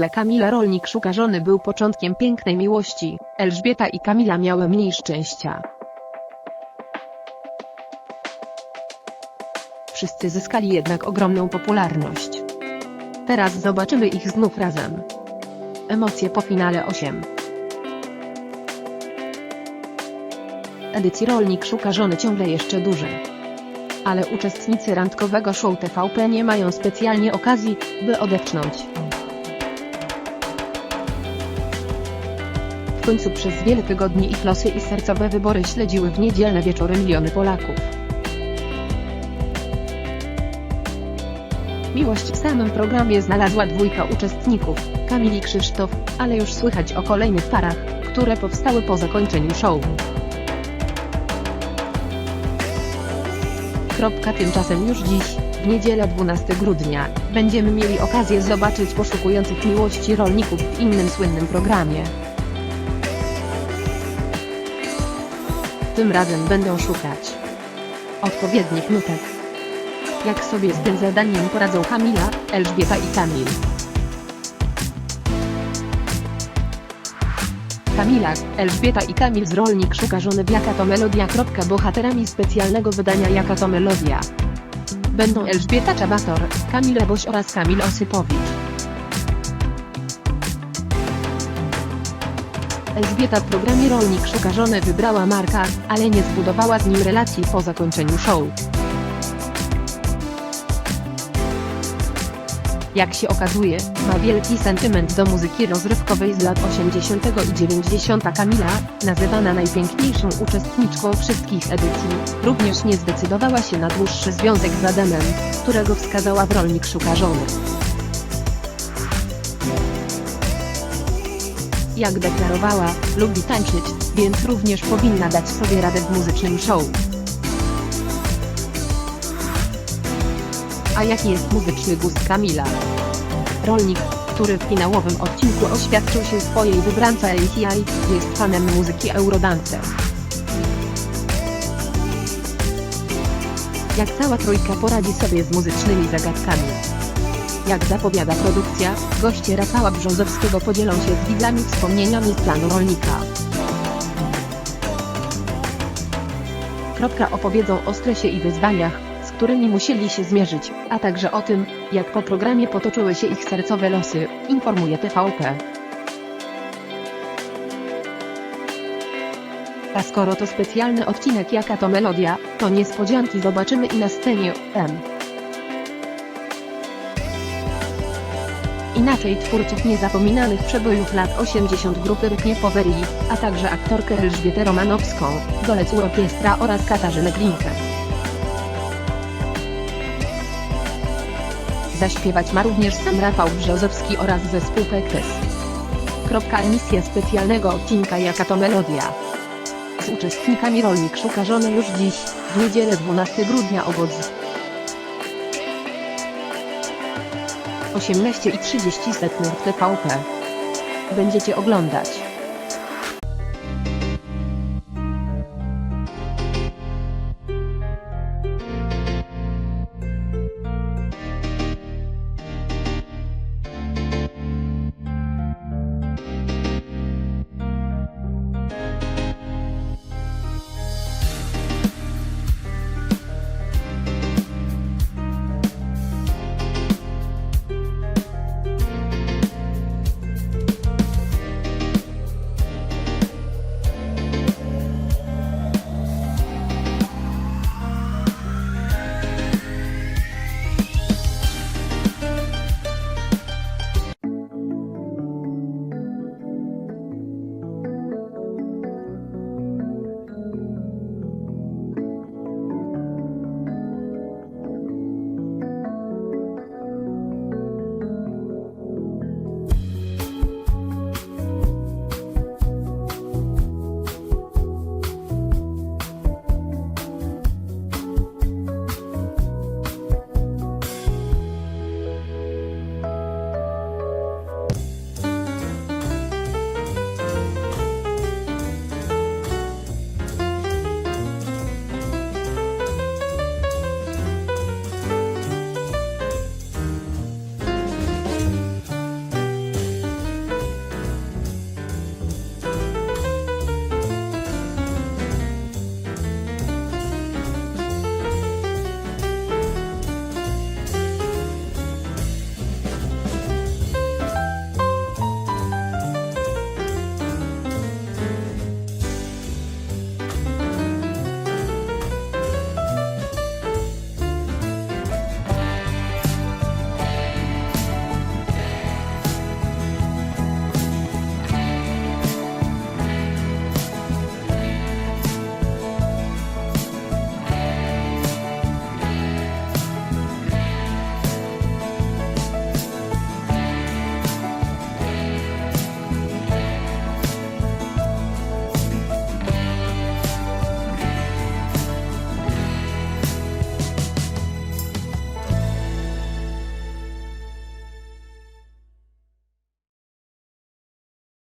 dla Kamila rolnik szuka żony był początkiem pięknej miłości, Elżbieta i Kamila miały mniej szczęścia. Wszyscy zyskali jednak ogromną popularność. Teraz zobaczymy ich znów razem. Emocje po finale 8. Edycji Rolnik szuka żony ciągle jeszcze duże. Ale uczestnicy randkowego show TVP nie mają specjalnie okazji, by odetchnąć. Końcu przez wiele tygodni ich losy i sercowe wybory śledziły w niedzielne wieczory miliony Polaków. Miłość w samym programie znalazła dwójka uczestników, Kamil i Krzysztof, ale już słychać o kolejnych parach, które powstały po zakończeniu show. Kropka tymczasem już dziś, w niedzielę 12 grudnia, będziemy mieli okazję zobaczyć poszukujących miłości rolników w innym słynnym programie. Tym razem będą szukać odpowiednich nutek. Jak sobie z tym zadaniem poradzą Kamila, Elżbieta i Kamil. Kamila, Elżbieta i Kamil z Rolnik szuka żony w Jaka to Melodia. Bohaterami specjalnego wydania Jaka to Melodia będą Elżbieta Czabator, Kamil Eboś oraz Kamil Osypowicz. Elżbieta w programie Rolnik szuka żony wybrała Marka, ale nie zbudowała z nim relacji po zakończeniu show. Jak się okazuje, ma wielki sentyment do muzyki rozrywkowej z lat 80. i 90. Kamila, nazywana najpiękniejszą uczestniczką wszystkich edycji, również nie zdecydowała się na dłuższy związek z Adamem, którego wskazała w rolnik szuka żony. Jak deklarowała, lubi tańczyć, więc również powinna dać sobie radę w muzycznym show. A jaki jest muzyczny gust Kamila? Rolnik, który w finałowym odcinku oświadczył się swojej wybrance ACI, jest fanem muzyki Eurodance. Jak cała trójka poradzi sobie z muzycznymi zagadkami? Jak zapowiada produkcja, goście Rafała Brzozowskiego podzielą się z widzami wspomnieniami planu rolnika. Kropka opowiedzą o stresie i wyzwaniach, z którymi musieli się zmierzyć, a także o tym, jak po programie potoczyły się ich sercowe losy, informuje TVP. A skoro to specjalny odcinek Jaka to Melodia, to niespodzianki zobaczymy i na scenie M. Inaczej twórców niezapominanych przebojów lat 80 grupy Rytnie Poweri, a także aktorkę Elżbietę Romanowską, Golec Orkiestra oraz Katarzynę Glinkę. Zaśpiewać ma również sam Rafał Brzozowski oraz zespół Pektes. Kropka emisja specjalnego odcinka Jaka to Melodia. Z uczestnikami Rolnik szuka żony już dziś, w niedzielę 12 grudnia o. 18.30 setnych w TVP. Będziecie oglądać.